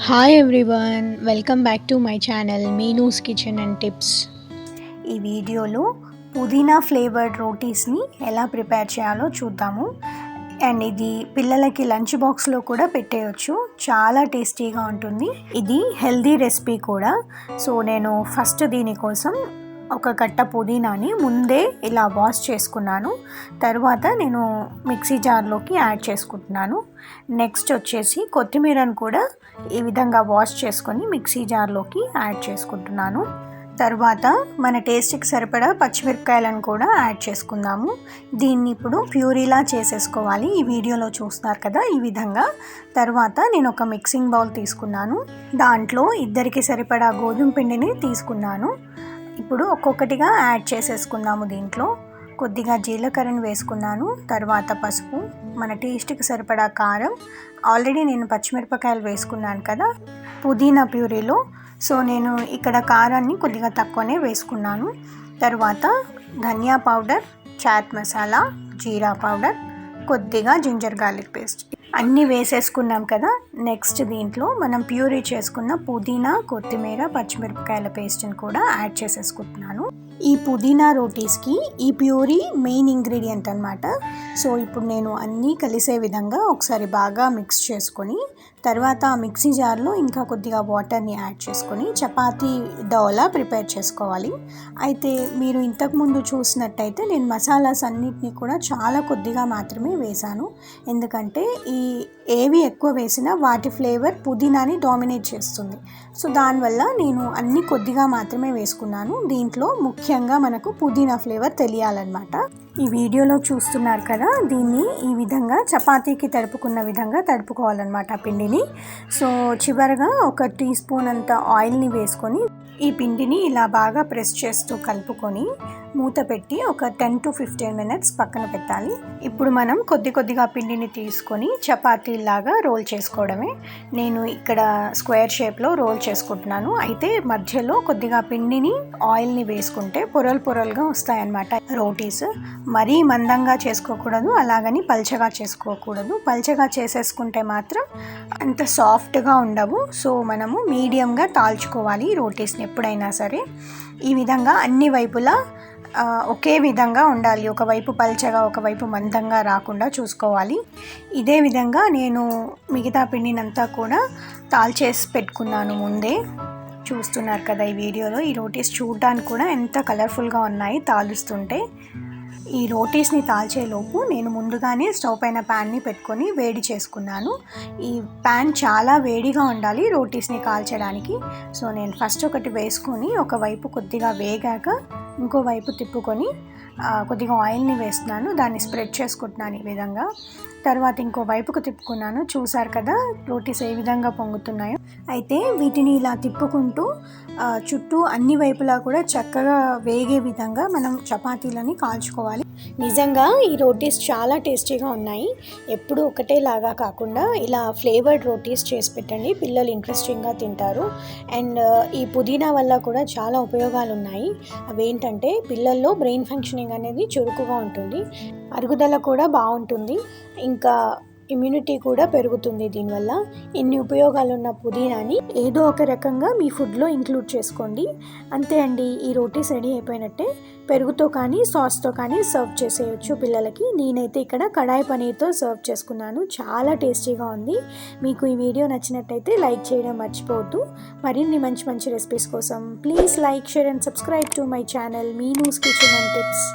Hi everyone welcome back to my channel Meenu's kitchen and tips ఈ వీడియోలో పుదీనా flavoured రోటీస్ని ఎలా ప్రిపేర్ చేయాలో చూద్దాము. అండ్ ఇది పిల్లలకి లంచ్ బాక్స్లో కూడా పెట్టేయచ్చు. చాలా టేస్టీగా ఉంటుంది. ఇది హెల్దీ రెసిపీ కూడా. సో నేను ఫస్ట్ దీనికోసం ఒక కట్ట పుదీనాని ముందే ఇలా వాష్ చేసుకున్నాను. తర్వాత నేను మిక్సీ జార్లోకి యాడ్ చేసుకుంటున్నాను. నెక్స్ట్ వచ్చేసి కొత్తిమీరను కూడా ఈ విధంగా వాష్ చేసుకొని మిక్సీ జార్లోకి యాడ్ చేసుకుంటున్నాను. తర్వాత మన టేస్ట్కి సరిపడా పచ్చిమిరపకాయలను కూడా యాడ్ చేసుకుందాము. దీన్ని ఇప్పుడు ప్యూరీలా చేసేసుకోవాలి. ఈ వీడియోలో చూస్తున్నారు కదా ఈ విధంగా. తర్వాత నేను ఒక మిక్సింగ్ బౌల్ తీసుకున్నాను. దాంట్లో ఇద్దరికి సరిపడా గోధుమ పిండిని తీసుకున్నాను. ఇప్పుడు ఒక్కొక్కటిగా యాడ్ చేసేసుకుందాము దీంట్లో. కొద్దిగా జీలకర్రను వేసుకున్నాను తర్వాత పసుపు మన టేస్ట్కి సరిపడా కారం. ఆల్రెడీ నేను పచ్చిమిరపకాయలు వేసుకున్నాను కదా పుదీనా ప్యూరీలో. సో నేను ఇక్కడ కారాన్ని కొద్దిగా తక్కువనే వేసుకున్నాను. తర్వాత ధనియా పౌడర్ చాట్ మసాలా జీరా పౌడర్ కొద్దిగా జింజర్ గార్లిక్ పేస్ట్. అన్నీ వేసేసుకున్నాం కదా. నెక్స్ట్ దీంట్లో మనం ప్యూరీ చేసుకున్న పుదీనా కొత్తిమీర పచ్చిమిరపకాయల పేస్ట్ని కూడా యాడ్ చేసేసుకుంటున్నాను. ఈ పుదీనా రోటీస్కి ఈ ప్యూరీ మెయిన్ ఇంగ్రీడియంట్ అనమాట సో ఇప్పుడు నేను అన్నీ కలిసే విధంగా ఒకసారి బాగా మిక్స్ చేసుకొని తర్వాత మిక్సీ జార్లో ఇంకా కొద్దిగా వాటర్ని యాడ్ చేసుకొని చపాతీ డోలా ప్రిపేర్ చేసుకోవాలి. అయితే మీరు ఇంతకుముందు చూసినట్టయితే నేను మసాలాస్ అన్నిటినీ కూడా చాలా కొద్దిగా మాత్రమే వేశాను. ఎందుకంటే ఈ ఏవి ఎక్కువ వేసినా వాటి ఫ్లేవర్ పుదీనాని డామినేట్ చేస్తుంది. సో దానివల్ల నేను అన్ని కొద్దిగా మాత్రమే వేసుకున్నాను. దీంట్లో ముఖ్యంగా మనకు పుదీనా ఫ్లేవర్ తెలియాలన్నమాట. ఈ వీడియోలో చూస్తున్నారు కదా దీన్ని ఈ విధంగా చపాతీకి తడుపుకున్న విధంగా తడుపుకోవాలన్నమాట పిండిని. సో చివరగా ఒక టీ స్పూన్ అంత ఆయిల్ని వేసుకొని ఈ పిండిని ఇలా బాగా ప్రెస్ చేస్తూ కలుపుకొని మూత పెట్టి ఒక టెన్ టు ఫిఫ్టీన్ మినిట్స్ పక్కన పెట్టాలి. ఇప్పుడు మనం కొద్ది కొద్దిగా పిండిని తీసుకొని చపాతీలాగా రోల్ చేసుకోవడమే. నేను ఇక్కడ స్క్వేర్ షేప్లో రోల్ చేసుకుంటున్నాను. అయితే మధ్యలో కొద్దిగా పిండిని ఆయిల్ని వేసుకుంటే పొరలు పొరలుగా వస్తాయన్నమాట రోటీస్. మరీ మందంగా చేసుకోకూడదు అలాగని పల్చగా చేసుకోకూడదు. పల్చగా చేసేసుకుంటే మాత్రం అంత సాఫ్ట్గా ఉండవు. సో మనము మీడియంగా తాల్చుకోవాలి రోటీస్ని ఎప్పుడైనా సరే. ఈ విధంగా అన్ని వైపులా ఒకే విధంగా ఉండాలి. ఒకవైపు పల్చగా ఒకవైపు మందంగా రాకుండా చూసుకోవాలి. ఇదే విధంగా నేను మిగతా పిండినంతా కూడా తాల్చేసి పెట్టుకున్నాను ముందే. చూస్తున్నారు కదా ఈ వీడియోలో ఈ రోటీస్ చూడడానికి కూడా ఎంత కలర్ఫుల్గా ఉన్నాయి తాలుస్తుంటే. ఈ రోటీస్ని తాల్చేలోపు నేను ముందుగానే స్టవ్ పైన ప్యాన్ని పెట్టుకొని వేడి చేసుకున్నాను. ఈ ప్యాన్ చాలా వేడిగా ఉండాలి రోటీస్ని కాల్చడానికి. సో నేను ఫస్ట్ ఒకటి వేసుకొని ఒకవైపు కొద్దిగా వేగాక ఇంకోవైపు తిప్పుకొని కొద్దిగా ఆయిల్ని వేస్తున్నాను. దాన్ని స్ప్రెడ్ చేసుకుంటున్నాను ఈ విధంగా. తర్వాత ఇంకో వైపుకు తిప్పుకున్నాను. చూసారు కదా రోటీస్ ఏ విధంగా పొంగుతున్నాయో. అయితే వీటిని ఇలా తిప్పుకుంటూ చుట్టూ అన్ని వైపులా కూడా చక్కగా వేగే విధంగా మనం చపాతీలని కాల్చుకోవాలి. నిజంగా ఈ రోటీస్ చాలా టేస్టీగా ఉన్నాయి. ఎప్పుడు ఒకటేలాగా కాకుండా ఇలా ఫ్లేవర్డ్ రోటీస్ చేసి పెట్టండి. పిల్లలు ఇంట్రెస్టింగ్గా తింటారు. అండ్ ఈ పుదీనా వల్ల కూడా చాలా ఉపయోగాలు ఉన్నాయి. ఏంటంటే పిల్లల్లో బ్రెయిన్ ఫంక్షనింగ్ అనేది చురుకుగా ఉంటుంది. అరుగుదల కూడా బాగుంటుంది. ఇంకా ఇమ్యూనిటీ కూడా పెరుగుతుంది దీనివల్ల. ఇన్ని ఉపయోగాలు ఉన్న పుదీనాని ఏదో ఒక రకంగా మీ ఫుడ్లో ఇంక్లూడ్ చేసుకోండి. అంతే అండి ఈ రోటీస్ రెడీ అయిపోయినట్టే. పెరుగుతో కానీ సాస్తో కానీ సర్వ్ చేసేయచ్చు పిల్లలకి. నేనైతే ఇక్కడ కడాయి పనీర్తో సర్వ్ చేసుకున్నాను. చాలా టేస్టీగా ఉంది. మీకు ఈ వీడియో నచ్చినట్టయితే లైక్ చేయడం మర్చిపోవద్దు. మరిన్ని మంచి మంచి రెసిపీస్ కోసం please like share and subscribe to my channel. Meenu's kitchen and tips